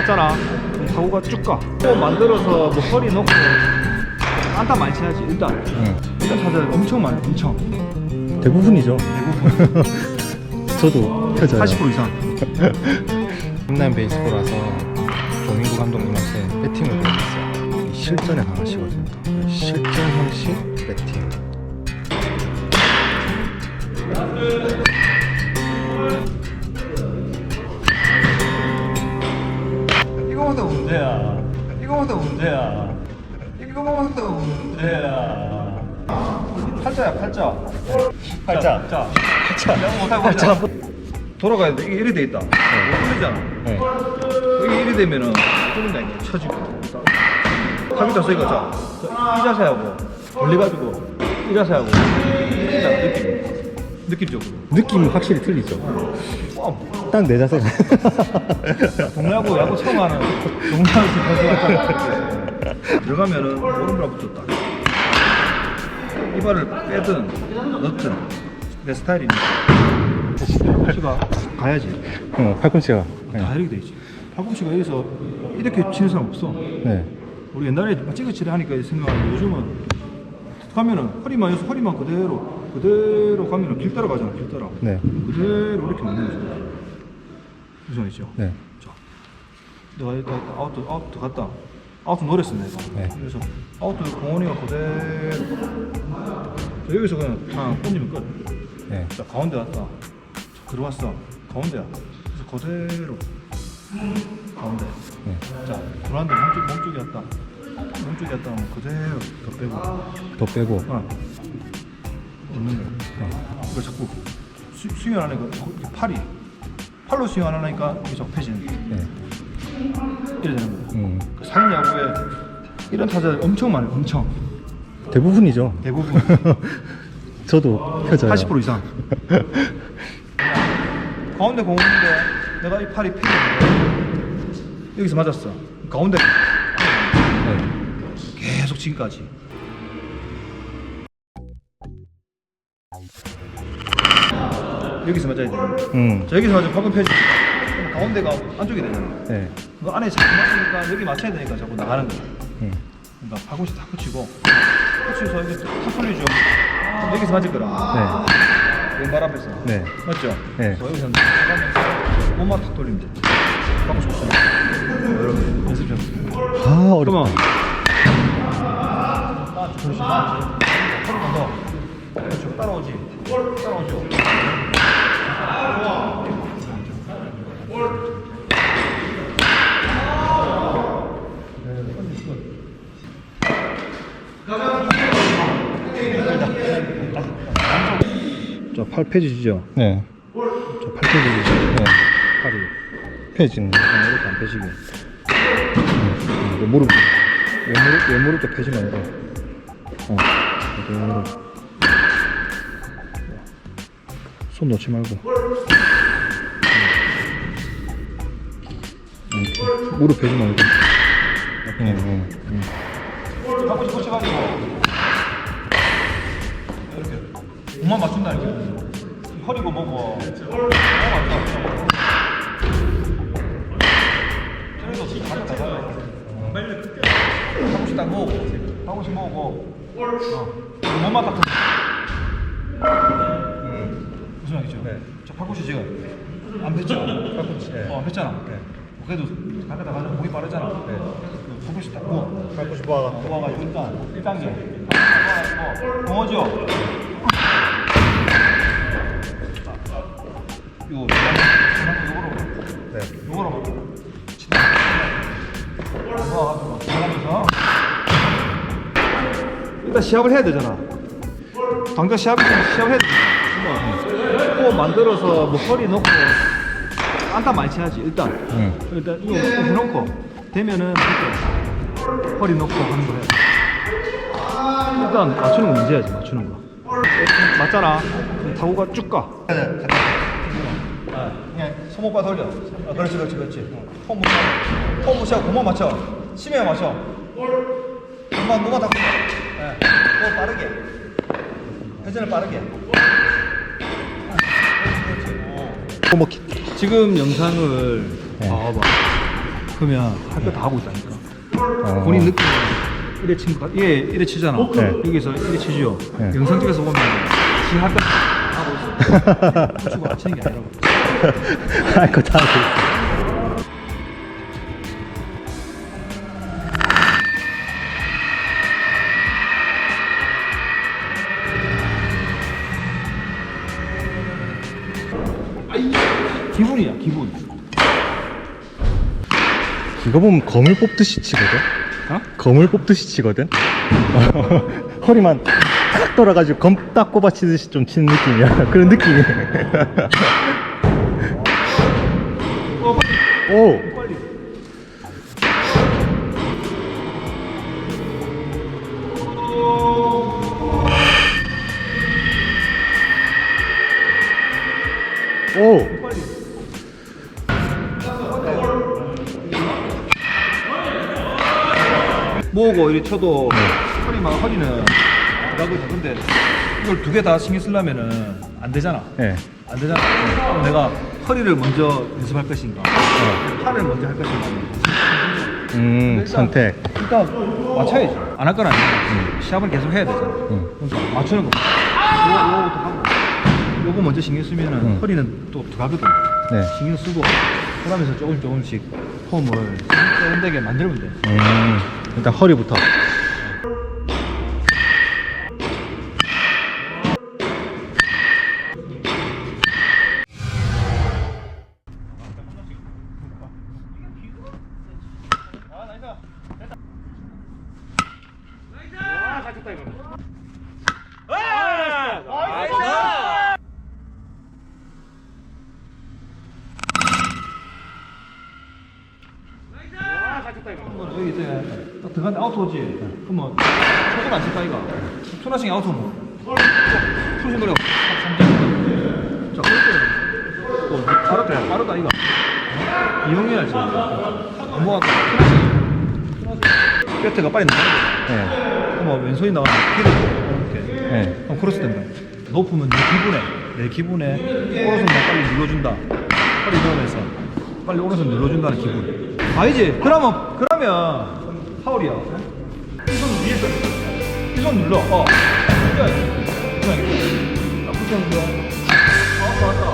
맞잖아. 그럼 타구가 쭉 가. 또 만들어서 뭐 허리 넣고 안타 많이 쳐야지 일단. 응. 일단 타자 엄청 많아, 엄청. 대부분이죠. 대부분 저도 펴져요. 80% 이상. 인라인 베이스볼라서 조민구 감독님한테 배팅을 배웠어요. 이 실전에 강하시거든요. 실전 형식 배팅. 이거만 더 문제야. 이거만 더 문제야. 이거만 더 문제야. 팔자야, 팔자. 팔자. 자, 팔자. 못하고 팔자. 돌아가야 돼. 이게 이리 돼 있다. 못 풀리잖아. 네. 이게 이리 되면은 뚫린다 이게 쳐지고. 탑이 떴으니까 자, 자, 이 자세하고 올려가지고 이 자세하고 느낌. 느낌적으로. 느낌이 확실히 틀리죠. 와, 딱내 자세가. 동야구 야구 처음 하는 동야구 선수. 들어가면은 오른발 붙었다. 이발을 빼든 넣든 내 스타일이니까. 팔꿈치가 가야지. 어, 팔꿈치가. 다 네. 이렇게 돼 있지. 팔꿈치가 여기서 이렇게 치는 사람 없어. 네. 우리 옛날에 찌그치를 하니까 생각하는데 요즘은 가면은 허리만 여기서 허리만 그대로 그대로 가면은 길 따라 가잖아 길 따라 네. 그대로 이렇게 맞는 거죠 말이죠? 네. 자, 내가 일단 아웃 아웃 갔다 아웃 노렸어 내가 네. 그래서 아웃 공원이가 그대로 자, 여기서 그냥 다 던지면 끝 네. 자, 가운데 왔다 자, 들어왔어 가운데야 그래서 그대로 가운데 네. 자 불안데 몸쪽 몸쪽이 왔다 몸쪽이 왔다 하면 그대로 더 빼고 더 빼고. 어. 거야 어. 이거 자꾸 수, 스윙 안 하니까 그 팔이 팔로 스윙 안 하니까 이게 자꾸 펴지는 거야 네. 이래 되는 거야 음. 그 사인 야구에 이런 타자들 엄청 많아요 엄청 대부분이죠. 대부분 저도 펴져요. 80% 이상 가운데 공인데 내가 이 팔이 펴지는 여기서 맞았어 가운데 네. 계속 지금까지 여기서 맞아야 돼. 음. 자, 여기서 맞으면 방금 펴지. 그럼 가운데가 안쪽이 되잖아. 네. 그 안에 자꾸 맞으니까 여기 맞춰야 되니까 자꾸 나가는 거야. 음. 그러니까 팔꿈치 탁 붙이고 붙여서 여기 탁. 그럼 여기서 맞을 거라. 왼발 앞에서. 네. 맞죠? 네. 그래서 여기서 나가면서 몸만 탁 돼. 팔꿈치 붙여. 여러분 연습 좀. 아, 어렵다. 그러면 아, 그렇지. 허리만 더. 그렇죠. 따라오지. 따라오죠. 자, 팔 펴지죠? 네. 자, 팔 펴지죠? 네. 팔이. 펴지는 거. 아, 이렇게 안 펴지게. 음, 무릎, 왼무릎, 왼무릎도 펴지 말고. 어, 그대로. 손 놓지 말고. 이렇게. 무릎 펴지 말고. 음, 음. 팔꿈치 붙여가지고. 이렇게. 몸만 맞춘다, 이렇게. 허리고 뭐고. 몸만 맞춰. 그래서 지금 가격 다 가요. 팔꿈치 딱 모으고. 팔꿈치 모으고. 어. 몸만 딱. 음. 무슨 말이죠? 네. 저 팔꿈치 지금 안 폈죠? 팔꿈치, 네. 어, 폈잖아. 그래도 가다가 가다 목이 빠르잖아. 그 팔꿈치 딱 모아. 팔꿈치 모아갖고. 모아가지고 일단 1단계 모아가지고 공어죠 이거 요거로 네. 요거로 모아가지고 하면서 일단 시합을 해야 되잖아 당장 시합, 시합을 해야 돼 코 만들어서 뭐 허리 넣고 안타 많이 쳐야지 일단 음. 일단 이거 해놓고 되면은 이렇게 허리 넣고 하는 거 해. 일단 맞추는 거 문제야지 맞추는 거. 맞잖아. 타구가 쭉 가. 그냥 손목바 돌려. 아, 그렇지 그렇지 그렇지. 폼 무시하고 폼 무시하고 공만 맞춰. 심해 맞춰. 공만 노만 다. 예. 또 빠르게. 회전을 빠르게. 어. 호먹기. 지금 영상을 네. 봐봐. 그러면 할 거 다 하고 있다니까. 어. 본인 느낌 이래 친 거, 얘 이래 치잖아. 네. 여기서 이래 치죠. 네. 영상 찍어서 보면 지금 할거 하고 있어. 안 치는 게 아니라고. 할거 다 하고 기분이야, 기분. 이거 보면 검을 뽑듯이 치거든? 어? 검을 뽑듯이 치거든? 허리만 탁 돌아가지고 검 딱 꼽아 치듯이 좀 치는 느낌이야. 그런 느낌이야. 오! 모으고 이리 쳐도 허리만 허리는 나거든. 근데 이걸 두 개 다 신경 쓰려면은 안 되잖아. 네. 안 되잖아. 그럼 내가 허리를 먼저 연습할 것인가, 팔을 먼저 할 것인가. 음, 일단- 선택. 일단 맞춰야지. 안 할 건 아니야. 시합을 계속 해야 되잖아. 음. 그러니까 맞추는 거. 요거, 요거부터 하고. 요거 먼저 신경 쓰면은 음. 허리는 또 들어가거든. 네. 신경 쓰고 그러면서 조금 조금씩 폼을 세련되게 만들면 돼. 음, 일단 허리부터. 한번 여기 이제 딱 들어갔는데 아웃 오지. 그러면 초구는 안 칠까 이가. 초나싱이 아웃 오면 풀신 거려. 삼진. 자, 그럴 또 빠르다, 빠르다 이가. 이용해야지. 안보가 초나싱. 뼈트가 빨리 나가. 네. 그러면 왼손이 나가면 길을 이렇게. 네. 그럼 크로스 된다. 높으면 내 기분에 내 기분에 오른손만 빨리 눌러준다. 허리 넣으면서 빨리 오른손 눌러준다는 기분. 아니지. 그러면 그러면 파울이야. 이 손 위에서 이손 눌러. 어. 이거 이거. 딱 붙여 눌러.